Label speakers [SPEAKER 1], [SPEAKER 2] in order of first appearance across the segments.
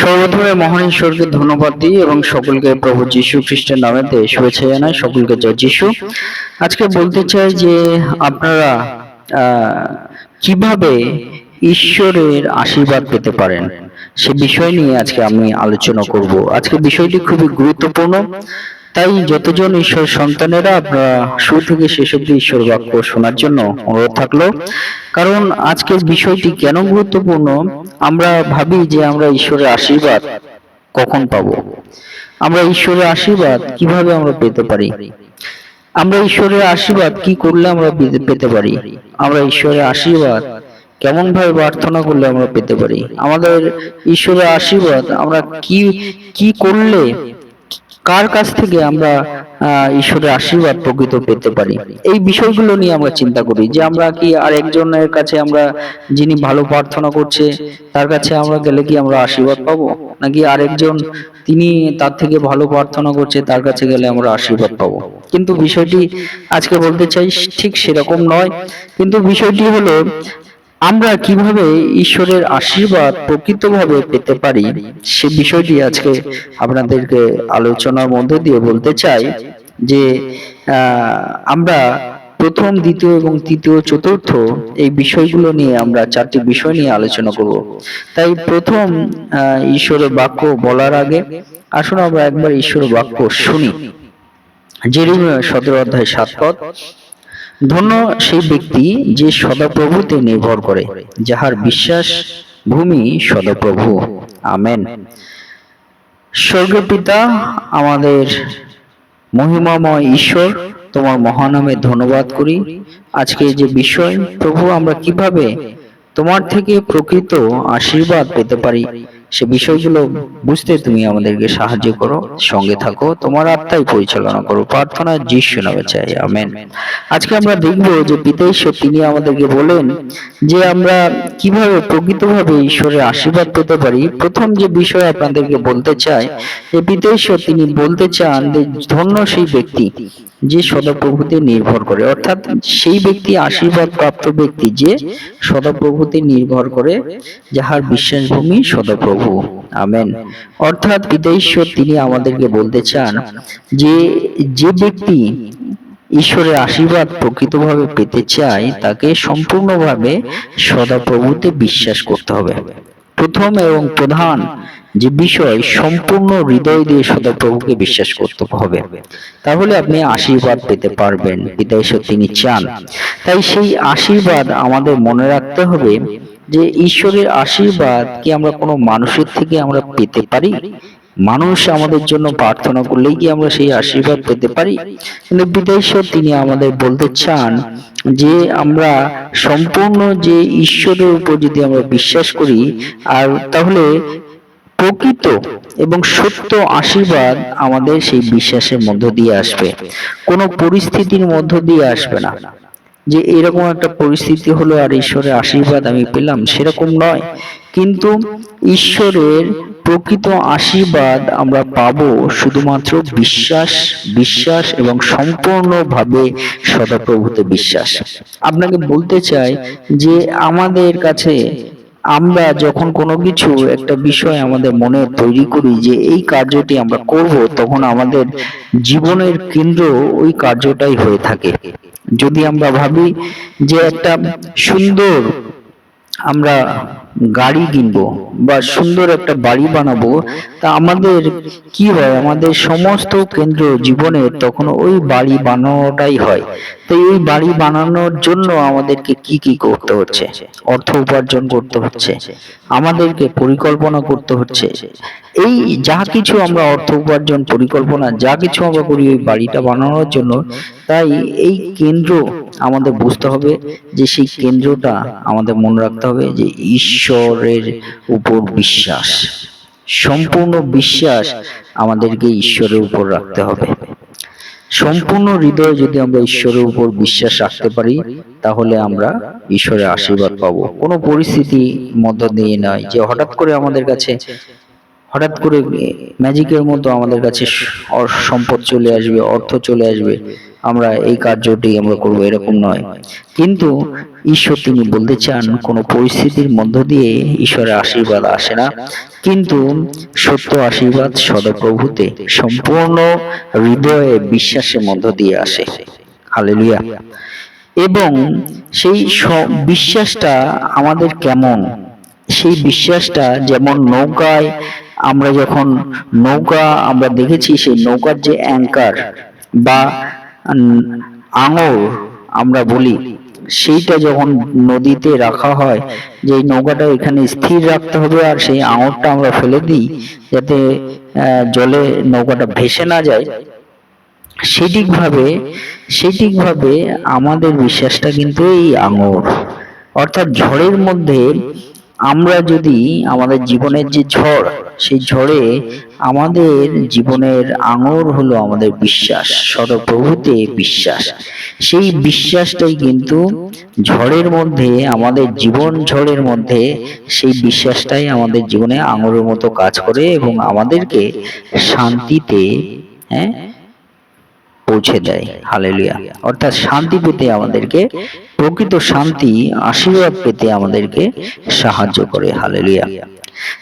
[SPEAKER 1] সর্বপ্রথমে মহান ঈশ্বরকে ধন্যবাদ দিই এবং সকলকে প্রভু যীশু খ্রিস্টের নামেতে শুভেচ্ছা জানাই, সকলকে জয় যীশু। আজকে বলতে চাই যে আপনারা কীভাবে ঈশ্বরের আশীর্বাদ পেতে পারেন, সে বিষয় নিয়ে আজকে আমি আলোচনা করব। আজকে বিষয়টি খুবই গুরুত্বপূর্ণ। তাই যতজন ঈশ্বর সন্তানেরা আপনারা শুরু থেকে শেষ অব্দি ঈশ্বর বাক্য শোনার জন্য অনুরোধ থাকল। কারণ আজকের বিষয়টি কেন গুরুত্বপূর্ণ? আমরা ভাবি যে আমরা ঈশ্বরের আশীর্বাদ কখন পাবো? আমরা ঈশ্বরের আশীর্বাদ কীভাবে আমরা পেতে পারি? আমরা ঈশ্বরের আশীর্বাদ কি করলে আমরা পেতে- পেতে পারি? আমরা ঈশ্বরের আশীর্বাদ কেমন ভাবে প্রার্থনা করলে আমরা পেতে পারি? আমাদের ঈশ্বরের আশীর্বাদ আমরা কি কি করলে কার কাছ থেকে আমরা ঈশ্বরের আশীর্বাদ প্রকৃত পেতে পারি? এই বিষয়গুলো নিয়ে আমরা চিন্তা করি যে আমরা কি আর একজনের কাছে আমরা যিনি ভালো প্রার্থনা করছে, তার কাছে আমরা গেলে কি আমরা আশীর্বাদ পাবো? নাকি আরেকজন তিনি তার থেকে ভালো প্রার্থনা করছে, তার কাছে গেলে আমরা আশীর্বাদ পাবো? কিন্তু বিষয়টি আজকে বলতে চাই, ঠিক সেরকম নয়। কিন্তু বিষয়টি হলো আমরা কীভাবে ঈশ্বরের আশীর্বাদ প্রকৃতভাবে পেতে পারি সে বিষয়টি আজকে আপনাদেরকে আলোচনার মধ্যে দিয়ে বলতে চাই যে আমরা প্রথম, দ্বিতীয় এবং তৃতীয়, চতুর্থ এই বিষয়গুলো নিয়ে আমরা চারটি বিষয় নিয়ে আলোচনা করব। তাই প্রথম ঈশ্বরের বাক্য বলার আগে আসুন আমরা একবার ঈশ্বরের বাক্য শুনি। জেরিমিয়া সতেরো অধ্যায় সাত পদ ধন্য সেই ব্যক্তি যে সদাপ্রভুতে নির্ভর করে, যাহার বিশ্বাস ভূমি সদাপ্রভু। আমেন। স্বর্গীয় পিতা আমাদের মহিমাময় ঈশ্বর, তোমার মহানামে ধন্যবাদ করি। আজকে যে বিষয়, প্রভু, আমরা কীভাবে তোমার থেকে প্রকৃত আশীর্বাদ পেতে পারি সে বিষয়গুলো বুঝতে তুমি আমাদেরকে সাহায্য করো, সঙ্গে থাকো, তোমার আত্মাই পরিচালনা করো, প্রার্থনা যিশু নামে চাই, আমেন। আজকে আমরা দেখব যে পিতা ঈশ্বর, তিনি আমাদেরকে বলেন যে আমরা কীভাবে প্রকৃতভাবে ঈশ্বরের আশীর্বাদ পেতে পারি। প্রথম যে বিষয় আপনাদেরকে বলতে চাই, যে পিতা ঈশ্বর, তিনি বলতে চান যে ধন্য সেই ব্যক্তি। যে সদাপ্রভুতে নির্ভর করে। অর্থাৎ সেই ব্যক্তি আশীর্বাদ প্রাপ্ত ব্যক্তি যে সদাপ্রভুতে নির্ভর করে, যাহার বিশ্বাসভূমি সদাপ্রভু। আমেন। অর্থাৎ পিতা ঈশ্বর তিনি আমাদেরকে বলতে চান যে যে ব্যক্তি ঈশ্বরের আশীর্বাদ প্রকৃতভাবে পেতে চায়, তাকে সম্পূর্ণভাবে সদাপ্রভুতে বিশ্বাস করতে হবে। প্রথম এবং প্রধান যে বিষয় সম্পূর্ণ হৃদয় দিয়ে সদাপ্রভুকে বিশ্বাস করতে হবে। তাহলে আপনি আশীর্বাদ পেতে পারবেন ঈশ্বর তিনি চান। তাই সেই আশীর্বাদ আমাদের মনে রাখতে হবে যে ঈশ্বরের আশীর্বাদ কি আমরা কোনো মানুষের থেকে আমরা পেতে পারি? মানুষ আমাদের জন্য প্রার্থনা করলেই কি আমরা সেই আশীর্বাদ পেতে পারি? কিন্তু ঈশ্বর তিনি আমাদের বলতে চান যে আমরা সম্পূর্ণ যে ঈশ্বরের উপর যদি আমরা বিশ্বাস করি, আর তাহলে প্রকৃত এবং সত্য আশীর্বাদ আমাদের সেই বিশ্বাসের মধ্য দিয়ে আসবে। কোনো পরিস্থিতির মধ্য দিয়ে আসবে না। যে এরকম একটা পরিস্থিতি হলো, আর ঈশ্বরের আশীর্বাদ আমি পেলাম, সেরকম নয়। কিন্তু ঈশ্বরের প্রকৃত আশীর্বাদ আমরা পাবো শুধুমাত্র বিশ্বাস বিশ্বাস এবং সম্পূর্ণভাবে সদাপ্রভুতে বিশ্বাস। আপনাকে বলতে চাই যে আমাদের কাছে আমরা যখন কোনো কিছু একটা বিষয় আমাদের মনে তৈরি করি যে এই কার্যটি আমরা করব, তখন আমাদের জীবনের কেন্দ্র ওই কার্যটাই হয়ে থাকে। যদি আমরা ভাবি যে একটা সুন্দর আমরা গাড়ি কিনবো বা সুন্দর একটা বাড়ি বানাবো, তা আমাদের কি হয়? আমাদের সমস্ত কেন্দ্র জীবনের তখন ওই বাড়ি বানানোটাই হয়। তো এই বাড়ি বানানোর জন্য আমাদেরকে কি কি করতে হচ্ছে? অর্থ উপার্জন করতে হচ্ছে, আমাদেরকে পরিকল্পনা করতে হচ্ছে। এই যা কিছু আমরা অর্থ উপার্জন পরিকল্পনা, যা কিছু আমরা করি ওই বাড়িটা বানানোর জন্য, তাই এই কেন্দ্র আমাদের বুঝতে হবে যে সেই কেন্দ্রটা আমাদের মনে রাখতে হবে যে ঈশ্বরের উপর বিশ্বাস। সম্পূর্ণ বিশ্বাস আমাদেরকে ঈশ্বরের উপর রাখতে হবে। সম্পূর্ণ হৃদয়ে যদি আমরা ঈশ্বরের উপর বিশ্বাস রাখতে পারি তাহলে আমরা ঈশ্বরের আশীর্বাদ পাবো। কোনো পরিস্থিতি মধ্য দিয়ে নয় যে হঠাৎ করে আমাদের কাছে হঠাৎ করে ম্যাজিকের মতো আমাদের কাছে সম্পদ চলে আসবে অর্থ চলে আসবে। আমরা এই কার্যটি আমরা করব এরকম নয়। কিন্তু ঈশ্বর তিনি বলতে চান, কোনো পরিস্থিতির মধ্য দিয়ে ঈশ্বরের আশীর্বাদ আসে না। কিন্তু সত্য আশীর্বাদ সদপ্রভুতে সম্পূর্ণ হৃদয়ে বিশ্বাসের মধ্য দিয়ে আসে। হালেলুয়া। এবং সেই বিশ্বাসটা আমাদের কেমন? সেই বিশ্বাসটা যেমন নৌকায় আমরা যখন নৌকা আমরা দেখেছি, সেই নৌকার যে অ্যাঙ্কার বা আঙর আমরা বলি। সেইটা যখন নদীতে রাখা হয় যে নৌকাটা এখানে স্থির রাখতে হবে আর সেই আঙরটা আমরা ফেলে দিই, যাতে জলে নৌকাটা ভেসে না যায়। সেটিকভাবে সেটিকভাবে আমাদের বিশ্বাসটা কিন্তু এই আঙুর। অর্থাৎ ঝড়ের মধ্যে আমরা যদি আমাদের জীবনের যে ঝড়, সেই ঝড়ে আমাদের জীবনের আঙুর হলো আমাদের বিশ্বাস সদপ্রভুতে বিশ্বাস। সেই বিশ্বাসটাই কিন্তু ঝড়ের মধ্যে, আমাদের জীবন ঝড়ের মধ্যে, সেই বিশ্বাসটাই আমাদের জীবনে আঙুরের মতো কাজ করে এবং আমাদেরকে শান্তিতে হ্যাঁ পৌঁছে দেয়। হালেলুয়া অর্থাৎ শান্তি পেতে আমাদেরকে প্রকৃত শান্তি আশীর্বাদ পেতে আমাদেরকে সাহায্য করে। হালেলিয়া।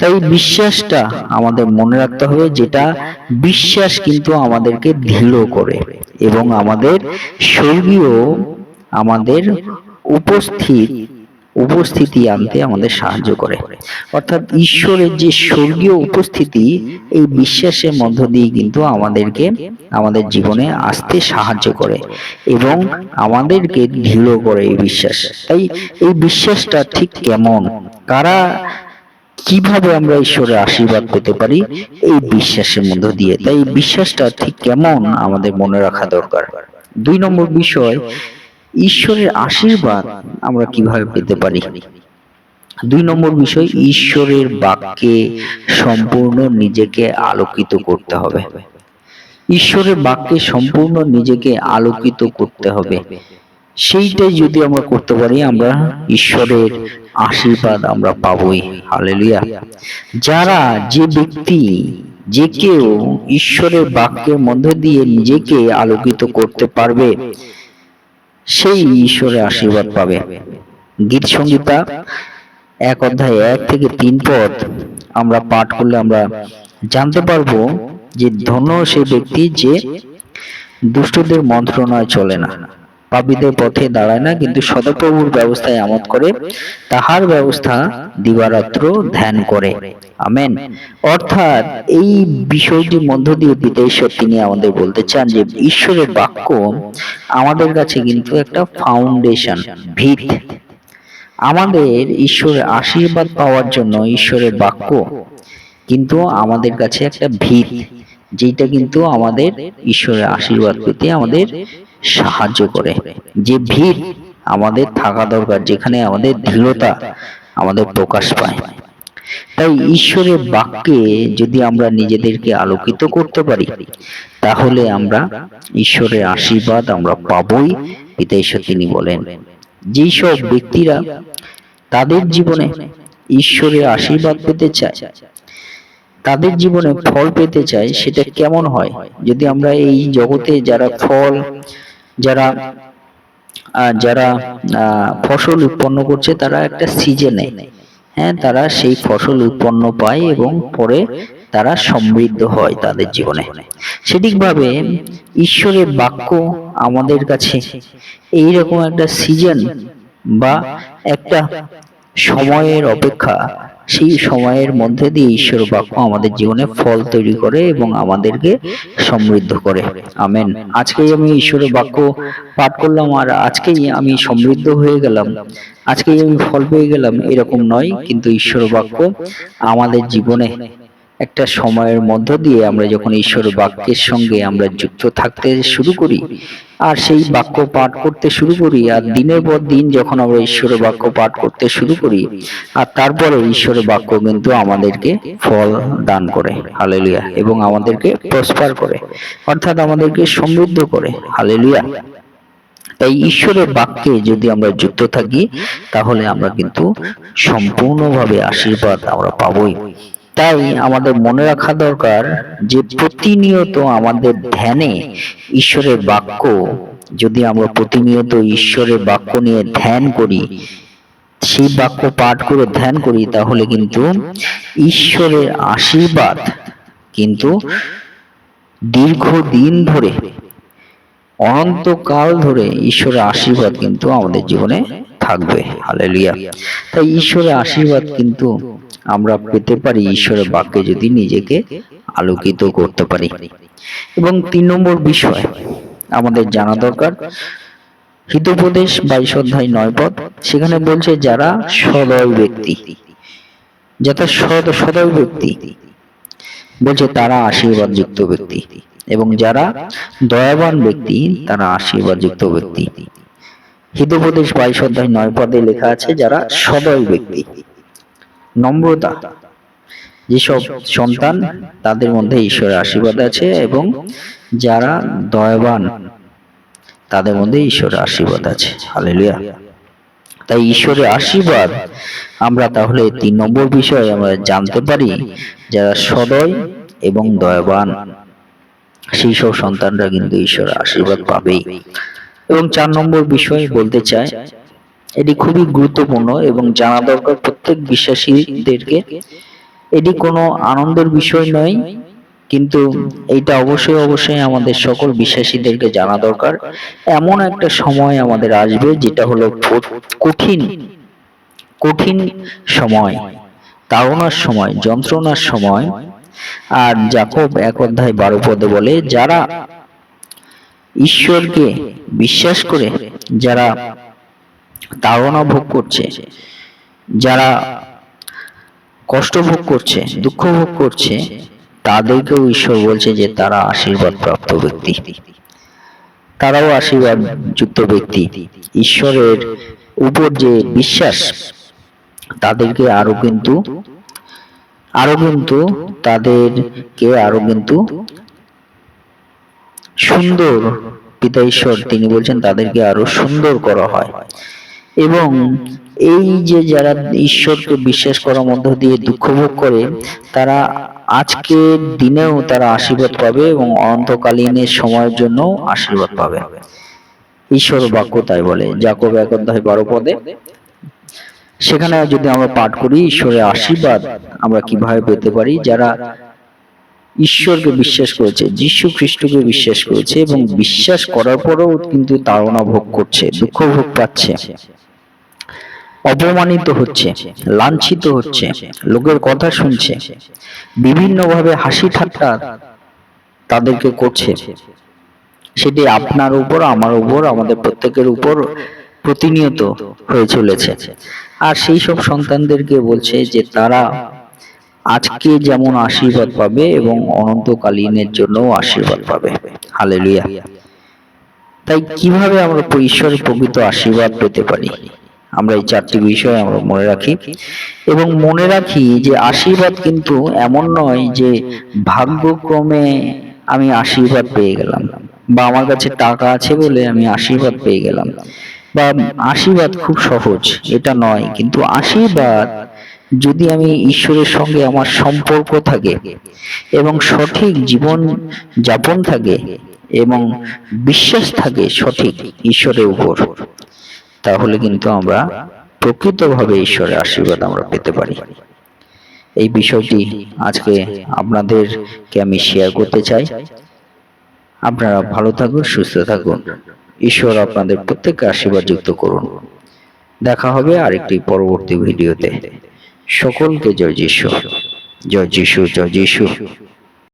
[SPEAKER 1] তাই বিশ্বাসটা আমাদের মনে রাখতে হবে, যেটা বিশ্বাস কিন্তু আমাদেরকে দৃঢ় করে এবং আমাদের স্বর্গীয় আমাদের উপস্থিত উপস্থিতি আনতে আমাদের সাহায্য করে। অর্থাৎ ঈশ্বরের যে স্বর্গীয় উপস্থিতি, এই বিশ্বাসের মধ্য দিয়ে কিন্তু আমাদেরকে, আমাদের জীবনে আসতে সাহায্য করে এবং আমাদেরকে দৃঢ় করে এই বিশ্বাস। তাই এই বিশ্বাসটা ঠিক কেমন? কারা কীভাবে আমরা ঈশ্বরের আশীর্বাদ পেতে পারি? এই বিশ্বাসের মধ্য দিয়ে। তাই বিশ্বাসটা ঠিক কেমন আমাদের মনে রাখা দরকার। দুই নম্বর বিষয় ঈশ্বরের আশীর্বাদ আমরা কীভাবে পেতে পারি? দুই নম্বর বিষয়, ঈশ্বরের বাক্যে সম্পূর্ণ নিজেকে আলোকিত করতে হবে। ঈশ্বরের বাক্যে সম্পূর্ণ নিজেকে আলোকিত করতে হবে। সেইটাই যদি আমরা করতে পারি, আমরা ঈশ্বরের আশীর্বাদ আমরা পাবই। হালেলুয়া। যারা যে ব্যক্তি, যে কেউ ঈশ্বরের বাক্যের মধ্যে দিয়ে নিজেকে আলোকিত করতে পারবে সেই ঈশ্বরের আশীর্বাদ পাবে। গীত সংগীতা এক অধ্যায় এক থেকে তিন পদ আমরা পাঠ করলে আমরা জানতে পারব যে ধন্য সে ব্যক্তি যে দুষ্টদের মন্ত্রণায় চলে না। পাপীদের পথে দাঁড়ায় না, কিন্তু সদপ্রভুর ব্যবস্থায় আমত করে, তাহার ব্যবস্থা দিবারাত্র ধ্যান করে। আমেন। অর্থাৎ এই বিষয়টির মধ্য দিয়ে পিতা ঈশ্বর তিনি আমাদের বলতে চান যে ঈশ্বরের বাক্য আমাদের কাছে কিন্তু একটা ফাউন্ডেশন ভিত। আমাদের ঈশ্বরের আশীর্বাদ পাওয়ার জন্য ঈশ্বরের বাক্য কিন্তু আমাদের কাছে একটা ভিত যেটা কিন্তু আমাদের ঈশ্বরের আশীর্বাদ পেতে আমাদের সাহায্য করে। যে ভিত আমাদের থাকা দরকার, যেখানে আমাদের দৃঢ়তা আমাদের প্রকাশ পায়। তাই ঈশ্বরের বাক্যে যদি আমরা নিজেদেরকে আলোকিত করতে পারি তাহলে আমরা ঈশ্বরের আশীর্বাদ আমরা পাবই পিতা ঈশ্বর তিনি বলেন। যেই সব ব্যক্তিরা তাদের জীবনে ঈশ্বরের আশীর্বাদ পেতে চায় তাদের জীবনে ফল পেতে চায় সেটা কেমন হয়? যদি আমরা এই জগতে যারা ফল যারা আহ, যারা আহ, ফসল উৎপন্ন করছে তারা একটা সিজনে হ্যাঁ তারা সেই ফসল উৎপন্ন পায় এবং পরে তারা সমৃদ্ধ হয় তাদের জীবনে। সেদিকভাবে ঈশ্বরের বাক্য আমাদের কাছে এই রকম একটা সিজন বা একটা সময়ের অপেক্ষা সেই সময়ের মধ্যে দিয়ে ঈশ্বর বাক্য আমাদের জীবনে ফল তৈরি করে এবং আমাদেরকে সমৃদ্ধ করে। আমেন। আজকেই আমি ঈশ্বরের বাক্য পাঠ করলাম আর আজকেই আমি সমৃদ্ধ হয়ে গেলাম। আজকেই আমি ফল পেয়ে গেলাম, এরকম নয়, কিন্তু ঈশ্বর বাক্য আমাদের জীবনে একটা সময়ের মধ্য দিয়ে আমরা যখন ঈশ্বর বাক্যের সঙ্গে আমরা যুক্ত থাকতে শুরু করি, আর সেই বাক্য পাঠ করতে শুরু করি, আর দিনের পর দিন যখন আমরা ঈশ্বরের বাক্য পাঠ করতে শুরু করি, আর তারপরে ঈশ্বরের বাক্য কিন্তু আমাদেরকে ফল দান করে, হালেলুয়া, এবং আমাদেরকে প্রস্পার করে, অর্থাৎ আমাদেরকে সমৃদ্ধ করে, হালেলুয়া। তাই ঈশ্বরের বাক্যে যদি আমরা যুক্ত থাকি, তাহলে আমরা কিন্তু সম্পূর্ণভাবে আশীর্বাদ আমরা পাবই। তাই আমাদের মনে রাখা দরকার যে প্রতিনিয়ত আমাদের ধ্যানে ঈশ্বরের বাক্য, যদি আমরা প্রতিনিয়ত ঈশ্বরের বাক্য নিয়ে ধ্যান করি, সেই বাক্য পাঠ করে ধ্যান করি, তাহলে কিন্তু ঈশ্বরের আশীর্বাদ কিন্তু দীর্ঘদিন ধরে, অনন্তকাল ধরে ঈশ্বরের আশীর্বাদ কিন্তু আমাদের জীবনে থাকবে। হালেলুয়া তাই ঈশ্বরের আশীর্বাদ কিন্তু আমরা পেতে পারি ঈশ্বরের বাক্যে যদি নিজেকে আলোকিত করতে পারি। এবং তিন নম্বর বিষয় আমাদের জানা দরকার। হিতোপদেশ বাইশ অধ্যায় নয় পদ সেখানে বলছে যারা সদয় ব্যক্তি যারা সদ সদয় ব্যক্তি বলছে তারা আশীর্বাদ যুক্ত ব্যক্তি। এবং যারা দয়াবান ব্যক্তি তারা আশীর্বাদ যুক্ত ব্যক্তি। হিতোপদেশ বাইশ অধ্যায় নয় পদে লেখা আছে যারা সদয় ব্যক্তি। নম্রতা। যেসব সন্তান তাদের মধ্যে ঈশ্বরের আশীর্বাদ আছে এবং যারা দয়াবান তাদের মধ্যে ঈশ্বরের আশীর্বাদ আছে। হালেলুয়া। তাই ঈশ্বরের আশীর্বাদ আমরা তাহলে তিন নম্বর বিষয়ে আমরা জানতে পারি যারা সদয় এবং দয়াবান। সেই সব সন্তানরা কিন্তু ঈশ্বরের আশীর্বাদ পাবেই। এবং চার নম্বর বিষয় বলতে চাই এটি খুবই গুরুত্বপূর্ণ এবং জানা দরকার প্রত্যেক বিশ্বাসীদেরকে। এটি কোনো আনন্দের বিষয় নয়, কিন্তু এইটা অবশ্যই অবশ্যই আমাদের সকল বিশ্বাসীদেরকে জানা দরকার। এমন একটা সময় আমাদের আসবে যেটা হলো কঠিন কঠিন সময়, তাড়নার সময়, যন্ত্রণার সময়। আর জাকব এক অধ্যায় বারো পদে বলে, যারা ঈশ্বরকে বিশ্বাস করে, যারা তাড়না ভোগ করছে, যারা কষ্ট ভোগ করছে, দুঃখ ভোগ করছে, তাদেরকেও ঈশ্বর বলছে যে তারা আশীর্বাদ প্রাপ্ত ব্যক্তি। তারাও আশীর্বাদ যুক্ত ব্যক্তি। ঈশ্বরের উপর যে বিশ্বাস, তাদেরকে আরও কিন্তু আরও কিন্তু তাদেরকে আরও কিন্তু সুন্দর পিতা ঈশ্বর, তিনি বলছেন তাদেরকে আরও সুন্দর করা হয়। এবং এই যে যারা ঈশ্বরকে বিশ্বাস করার মধ্য দিয়ে দুঃখ ভোগ করে তারা আজকের দিনেও তারা আশীর্বাদ পাবে এবং অনন্তকালীনের সময়ের জন্য আশীর্বাদ পাবে ঈশ্বর বাক্য তাই বলে জাকব এক অধ্যায় বারো পদে সেখানে যদি আমরা পাঠ করি ঈশ্বরের আশীর্বাদ আমরা কীভাবে পেতে পারি যারা ঈশ্বরকে বিশ্বাস করেছে যীশু খ্রিস্টকে বিশ্বাস করেছে এবং বিশ্বাস করার পরেও কিন্তু তাড়না ভোগ করছে দুঃখ ভোগ পাচ্ছে অপমানিত হচ্ছে, লাঞ্ছিত হচ্ছে, লোকের কথা শুনছে, বিভিন্নভাবে হাসি ঠাট্টা তাদেরকে করছে। সেটি আপনার উপর, আমার উপর, আমাদের প্রত্যেকের উপর প্রতিনিয়ত হয়ে চলেছে। আর সেই সব সন্তানদেরকে বলছে যে তারা আজকে যেমন আশীর্বাদ পাবে এবং অনন্তকালীনের জন্য আশীর্বাদ পাবে। হালেলুয়া। তাই কীভাবে আমরা ঈশ্বরের প্রকৃত আশীর্বাদ পেতে পারি? আমরা এই চারটি বিষয় আমরা মনে রাখি। এবং মনে রাখি যে আশীর্বাদ কিন্তু এমন নয় যে ভাগ্যক্রমে আমি আশীর্বাদ পেয়ে গেলাম বা আমার কাছে টাকা আছে বলে আমি আশীর্বাদ পেয়ে গেলাম। বা আশীর্বাদ খুব সহজ, এটা নয়। কিন্তু আশীর্বাদ যদি আমি ঈশ্বরের সঙ্গে আমার সম্পর্ক থাকে এবং সঠিক জীবন যাপন থাকে এবং বিশ্বাস থাকে সঠিক ঈশ্বরের উপর। তাহলে কিন্তু আমরা প্রকৃতভাবে ঈশ্বরের আশীর্বাদ আমরা পেতে পারি। এই বিষয়টি আজকে আপনাদেরকে আমি শেয়ার করতে চাই। আপনারা ভালো থাকুন, সুস্থ থাকুন। ঈশ্বর আপনাদের প্রত্যেককে আশীর্বাদ যুক্ত করুন। দেখা হবে আরেকটি পরবর্তী ভিডিওতে। সকলকে জয় যিশু। জয় যিশু জয় যিশু।